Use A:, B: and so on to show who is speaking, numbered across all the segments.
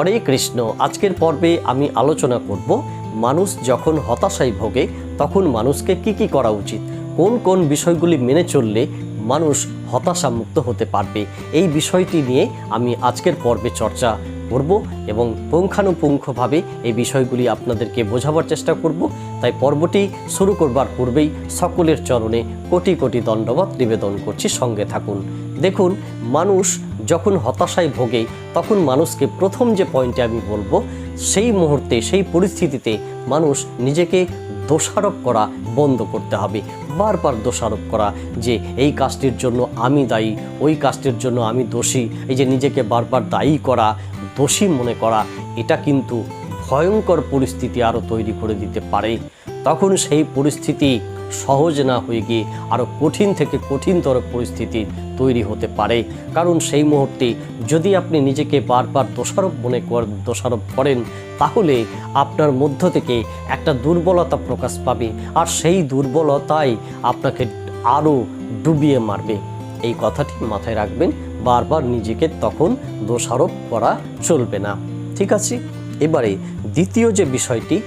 A: হরে কৃষ্ণ। আজকের পর্বে আমি আলোচনা করব, মানুষ যখন হতাশায় ভোগে, তখন মানুষকে কি কি করা উচিত? কোন কোন বিষয়গুলি মেনে চললে মানুষ হতাশামুক্ত হতে পারবে? এই বিষয়টি নিয়ে আমি আজকের পর্বে চর্চা করব এবং পুঙ্খানুপুঙ্খভাবে এই বিষয়গুলি আপনাদেরকে বোঝাবার চেষ্টা করব। তাই পর্বটি শুরু করবার পূর্বেই সকলের চরণে কোটি কোটি দণ্ডবাদ নিবেদন করছি, সঙ্গে থাকুন। দেখুন, মানুষ যখন হতাশায় ভোগে, তখন মানুষকে প্রথম যে পয়েন্টে আমি বলব, সেই মুহূর্তে, সেই পরিস্থিতিতে মানুষ নিজেকে দোষারোপ করা বন্ধ করতে হবে। বারবার দোষারোপ করা যে এই কাজটির জন্য আমি দায়ী, ওই কাজটির জন্য আমি দোষী, এই যে নিজেকে বারবার দায়ী করা দোষী মনে করা, এটা কিন্তু ভয়ঙ্কর পরিস্থিতি আরও তৈরি করে দিতে পারে। তখন সেই পরিস্থিতি সহজ না হয়ে গিয়ে আরও কঠিন থেকে কঠিনতর পরিস্থিতি তৈরি হতে পারে। কারণ সেই মুহূর্তে যদি আপনি নিজেকে বারবার দোষারোপ মনে কর, দোষারোপ করেন, তাহলে আপনার মধ্য থেকে একটা দুর্বলতা প্রকাশ পাবে। আর সেই দুর্বলতাই আপনাকে আরও ডুবিয়ে মারবে। এই কথাটি মাথায় রাখবেন, বারবার নিজেকে তখন দোষারোপ করা চলবে না। ঠিক আছে? এবারে দ্বিতীয় যে বিষয়টি,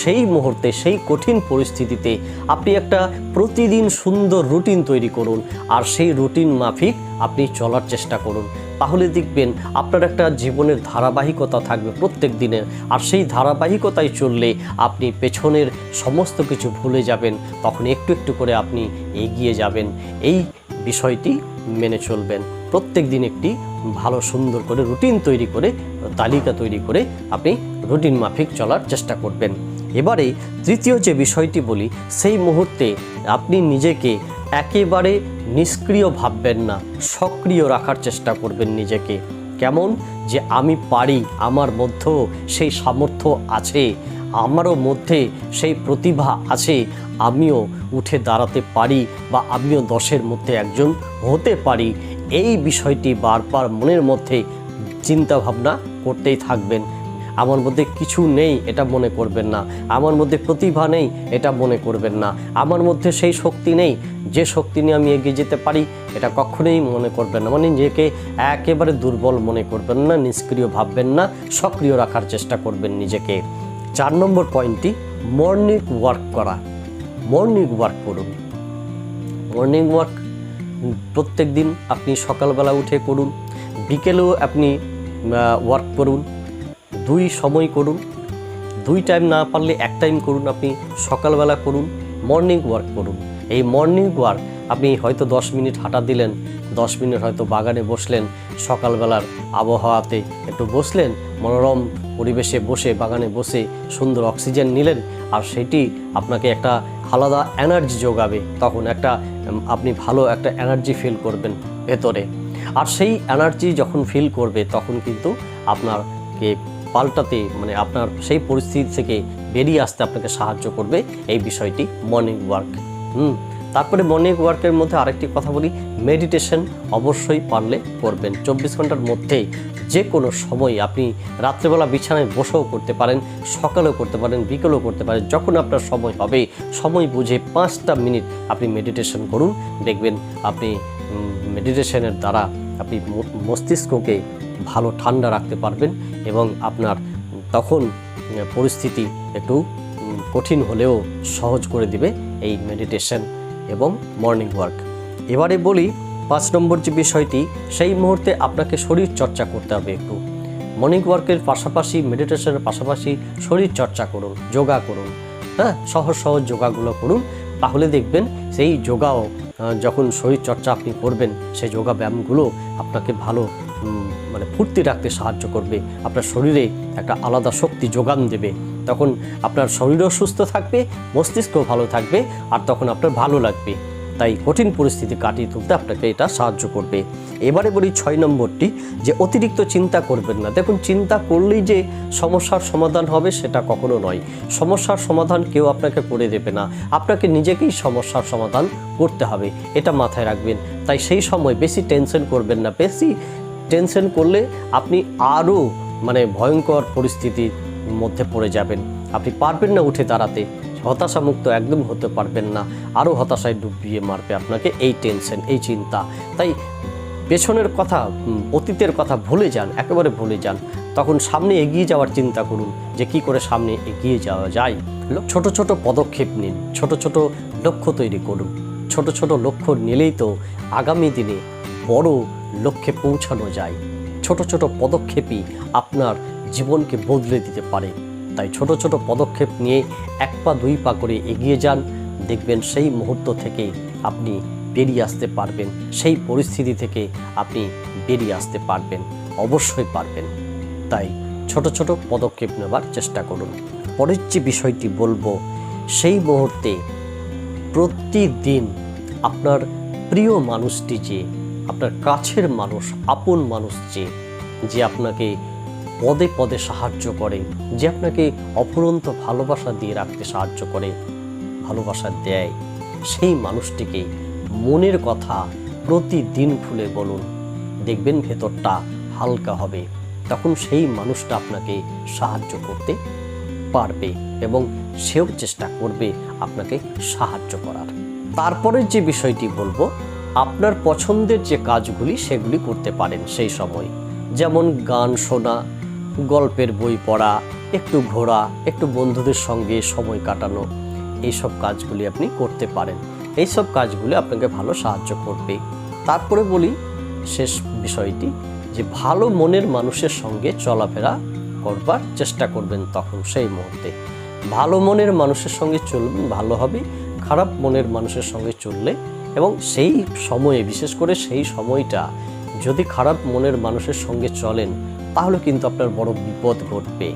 A: সেই মুহূর্তে, সেই কঠিন পরিস্থিতিতে আপনি একটা প্রতিদিন সুন্দর রুটিন তৈরি করুন আর সেই রুটিন মাফিক আপনি চলার চেষ্টা করুন। তাহলে দেখবেন আপনার একটা জীবনের ধারাবাহিকতা থাকবে প্রত্যেক দিনের আর সেই ধারাবাহিকতায় চললে আপনি পেছনের সমস্ত কিছু ভুলে যাবেন, তখন একটু একটু করে আপনি এগিয়ে যাবেন। এই বিষয়টি মেনে চলবেন। প্রত্যেক দিন একটি ভালো, সুন্দর করে রুটিন তৈরি করে, তালিকা তৈরি করে আপনি রুটিন মাফিক চলার চেষ্টা করবেন। এবারে তৃতীয় যে বিষয়টি বলি, সেই মুহূর্তে আপনি নিজেকে একেবারে নিষ্ক্রিয় ভাববেন না, সক্রিয় রাখার চেষ্টা করবেন নিজেকে। কেমন? যে আমি পারি, আমার মধ্যেও সেই সামর্থ্য আছে, আমারও মধ্যে সেই প্রতিভা আছে আমিও উঠে দাঁড়াতে পারি বা আমিও দশের মধ্যে একজন হতে পারি। এই বিষয়টি বারবার মনের মধ্যে চিন্তা ভাবনা করতেই থাকবেন। আমার মধ্যে কিছু নেই, এটা মনে করবেন না। আমার মধ্যে প্রতিভা নেই, এটা মনে করবেন না। আমার মধ্যে সেই শক্তি নেই, যে শক্তি নিয়ে আমি এগিয়ে যেতে পারি, এটা কখনোই মনে করবেন না। মানে নিজেকে একেবারে দুর্বল মনে করবেন না, নিষ্ক্রিয় ভাববেন না, সক্রিয় রাখার চেষ্টা করবেন নিজেকে। চার নম্বর পয়েন্টটি মর্নিং ওয়ার্ক করা। মর্নিং ওয়ার্ক করুন। মর্নিং ওয়ার্ক প্রত্যেক দিন আপনি সকালবেলা উঠে করুন। বিকেলেও আপনি ওয়ার্ক করুন। দুই সময় করুন। দুই টাইম না পারলে এক টাইম করুন আপনি। সকালবেলা করুন। মর্নিং ওয়ার্ক করুন। এই মর্নিং ওয়ার্ক আপনি হয়তো দশ মিনিট হাঁটা দিলেন, দশ মিনিট হয়তো বাগানে বসলেন, সকালবেলার আবহাওয়াতে একটু বসলেন, মনোরম পরিবেশে বসে বাগানে বসে সুন্দর অক্সিজেন নিলেন, আর সেটি আপনাকে একটা আলাদা এনার্জি যোগাবে, তখন একটা আপনি ভালো একটা এনার্জি ফিল করবেন ভেতরে। আর সেই এনার্জি যখন ফিল করবে, তখন কিন্তু আপনারকে পাল্টাতে মানে আপনার সেই পরিস্থিতি থেকে বেরিয়ে আসতে আপনাকে সাহায্য করবে, এই বিষয়টি মর্নিং ওয়ার্ক। হুম? তারপরে মর্নিং ওয়ার্কের মধ্যে আরেকটি কথা বলি মেডিটেশন অবশ্যই পারলে করবেন। চব্বিশ ঘণ্টার মধ্যে যে কোনো সময় আপনি রাত্রেবেলা বিছানায় বসেও করতে পারেন, সকালেও করতে পারেন, বিকেলেও করতে পারেন, যখন আপনার সময় হবে, সময় বুঝে পাঁচটা মিনিট আপনি মেডিটেশন করুন। দেখবেন আপনি মেডিটেশনের দ্বারা আপনি মস্তিষ্ককে ভালো ঠান্ডা রাখতে পারবেন এবং আপনার তখন পরিস্থিতি একটু কঠিন হলেও সহজ করে দিবে এই মেডিটেশন এবং মর্নিং ওয়ার্ক এবারে বলি পাঁচ নম্বর যে বিষয়টি, সেই মুহূর্তে আপনাকে শরীর চর্চা করতে হবে একটু। মর্নিং ওয়ার্কের পাশাপাশি মেডিটেশনের পাশাপাশি শরীর চর্চা করুন, যোগা করুন হ্যাঁ? সহজ সহজ যোগাগুলো করুন। তাহলে দেখবেন সেই যোগাও যখন শরীর চর্চা আপনি করবেন, সেই যোগা ব্যায়ামগুলো আপনাকে ভালো মানে ফুর্তি রাখতে সাহায্য করবে। আপনার শরীরে একটা আলাদা শক্তি যোগান দেবে। তখন আপনার শরীরও সুস্থ থাকবে, মস্তিষ্কও ভালো থাকবে আর তখন আপনার ভালো লাগবে। তাই কঠিন পরিস্থিতি কাটিয়ে তুলতে আপনাকে এটা সাহায্য করবে। এবারে বলি ছয় নম্বরটি, যে অতিরিক্ত চিন্তা করবেন না। দেখুন, চিন্তা করলেই যে সমস্যার সমাধান হবে সেটা কখনো নয়। সমস্যার সমাধান কেউ আপনাকে করে দেবে না। আপনাকে নিজেকেই সমস্যার সমাধান করতে হবে, এটা মাথায় রাখবেন। তাই সেই সময় বেশি টেনশন করবেন না। বেশি টেনশন করলে আপনি আরও মানে ভয়ঙ্কর পরিস্থিতির মধ্যে পড়ে যাবেন। আপনি পারবেন না উঠে দাঁড়াতে। হতাশামুক্ত একদম হতে পারবেন না। আরও হতাশায় ডুবিয়ে মারবে আপনাকে এই টেনশন, এই চিন্তা। তাই পেছনের কথা অতীতের কথা ভুলে যান, একেবারে ভুলে যান। তখন সামনে এগিয়ে যাওয়ার চিন্তা করুন যে কি করে সামনে এগিয়ে যাওয়া যায়। ছোট ছোট পদক্ষেপ নিন, ছোট ছোট লক্ষ্য তৈরি করুন। ছোট ছোট লক্ষ্য নিলেই তো আগামী দিনে বড় লক্ষ্যে পৌঁছানো যায়। ছোট ছোট পদক্ষেপই আপনার জীবনকে বদলে দিতে পারে। তাই ছোট ছোট পদক্ষেপ নিয়ে এক পা দুই পা করে এগিয়ে যান। দেখবেন সেই মুহূর্ত থেকে আপনি বেরিয়ে আসতে পারবেন। সেই পরিস্থিতি থেকে আপনি বেরিয়ে আসতে পারবেন। অবশ্যই পারবেন। তাই ছোট ছোট পদক্ষেপ নেবার চেষ্টা করুন। পরের যে বিষয়টি বলব, সেই মুহূর্তে প্রতিদিন আপনার প্রিয় মানুষটি যে, আপনার কাছের মানুষ, আপন মানুষ যে যে আপনাকে পদে পদে সাহায্য করে, যে আপনাকে অফুরন্ত ভালোবাসা দিয়ে রাখতে সাহায্য করে। ভালোবাসা দেয় সেই মানুষটিকে মনের কথা প্রতিদিন খুলে বলুন। দেখবেন ভেতরটা হালকা হবে, তখন সেই মানুষটা আপনাকে সাহায্য করতে পারবে এবং সেও চেষ্টা করবে আপনাকে সাহায্য করার। তারপরে যে বিষয়টি বলব, আপনার পছন্দের যে কাজগুলি সেগুলি করতে পারেন সেই সময়। যেমন গান শোনা গল্পের বই পড়া, একটু ঘোরা, একটু বন্ধুদের সঙ্গে সময় কাটানো, এইসব কাজগুলি আপনি করতে পারেন। এইসব কাজগুলি আপনাকে ভালো সাহায্য করবে। তারপরে বলি, শেষ বিষয়টি, যে ভালো মনের মানুষের সঙ্গে চলাফেরা করবার চেষ্টা করবেন তখন সেই মুহূর্তে। ভালো মনের মানুষের সঙ্গে চলবেন, ভালো হবে। খারাপ মনের মানুষের সঙ্গে চললে এবং সেই সময়ে, বিশেষ করে সেই সময়টা যদি খারাপ মনের মানুষের সঙ্গে চলেন, তাহলে কিন্তু আপনার বড় বিপদ ঘটবে।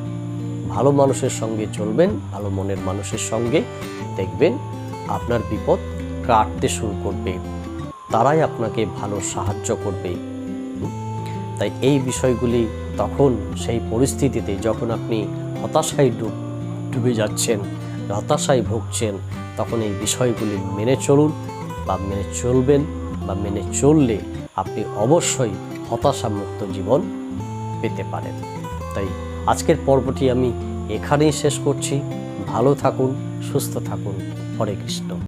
A: ভালো মানুষের সঙ্গে চলবেন, ভালো মনের মানুষের সঙ্গে দেখবেন, আপনার বিপদ কাটতে শুরু করবে। তারাই আপনাকে ভালো সাহায্য করবে। তাই এই বিষয়গুলি তখন সেই পরিস্থিতিতে যখন আপনি হতাশায় ডুব, ডুবে যাচ্ছেন, হতাশায় ভুগছেন, তখন এই বিষয়গুলি মেনে চলুন বা মেনে চলবেন বা মেনে চললে আপনি অবশ্যই হতাশামুক্ত জীবন পেতে পারেন। তাই আজকের পর্বটি আমি এখানেই শেষ করছি। ভালো থাকুন, সুস্থ থাকুন। হরে কৃষ্ণ।